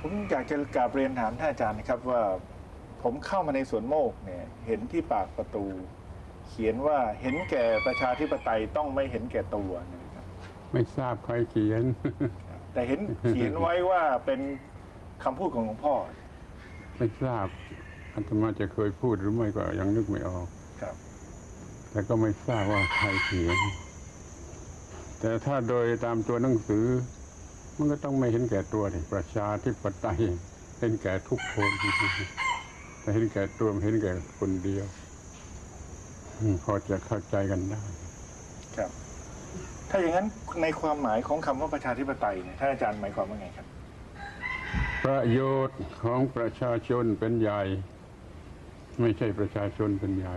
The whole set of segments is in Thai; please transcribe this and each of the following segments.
ผมอยากจะกราบเรียนถามท่านอาจารย์นะครับว่าผมเข้ามาในสวนโมกเนี่ยเห็นที่ปากประตู เขียนว่าเห็นแก่ประชาธิปไตยต้องไม่เห็นแก่ตัวนะครับไม่ทราบใครเขียน แต่เห็นเขียนไว้ว่าเป็นคำพูดของหลวงพ่อ ไม่ทราบอาตมาจะเคยพูดหรือไม่ก็ยังนึกไม่ออกครับ แต่ก็ไม่ทราบว่าใครเขียน แต่ถ้าโดยตามตัวหนังสือ มันก็ต้องไม่เห็นแก่ตัวนี่ประชาธิปไตยเห็นแก่ทุกคนแต่เห็นแก่ตัวไม่เห็นแก่คนเดียวอืมพอจะเข้าใจกันได้ ครับ ถ้าอย่างนั้นในความหมายของคำว่าประชาธิปไตยเนี่ยท่านอาจารย์หมายความว่าไงครับ ประโยชน์ของประชาชนเป็นใหญ่ ไม่ใช่ประชาชนเป็นใหญ่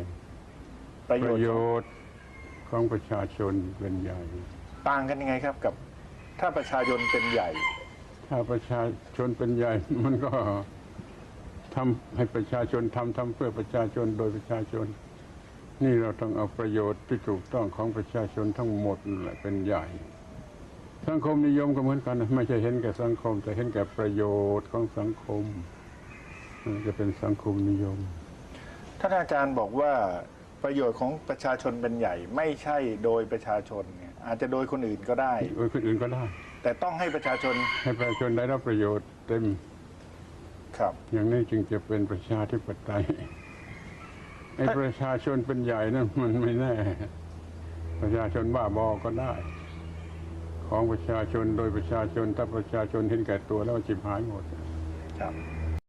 ประประโยโยชน์ชน์ของประชาชนเป็นใหญ่ ต่างกันยังไงครับกับ ถ้าประชาชนเป็นใหญ่ ถ้าประชาชนเป็นใหญ่ มันก็ทำให้ประชาชนทำทำเพื่อประชาชนโดยประชาชน นี่เราต้องเอาประโยชน์ที่ถูกต้องของประชาชนทั้งหมดนั่นแหละเป็นใหญ่ สังคมนิยมก็เหมือนกันนะไม่ใช่เห็นแก่สังคม แต่เห็นแก่ประโยชน์ของสังคมมันจะเป็นสังคมนิยมท่านอาจารย์บอกว่าประโยชน์ของประชาชนเป็นใหญ่ ไม่ใช่โดยประชาชนเนี่ย อาจจะโดยคนอื่นก็ได้ โดยคนอื่นก็ได้ แต่ต้องให้ประชาชนให้ประชาชนได้รับประโยชน์เต็มครับ อย่างนี้จึงจะเป็นประชาธิปไตยไอ้ประชาชนเป็นใหญ่นั่นมันไม่แน่ ประชาชนบ้าบอก็ได้ ของประชาชนโดยประชาชนถ้าประชาชนเห็นแก่ตัวแล้วจิบหายหมดครับ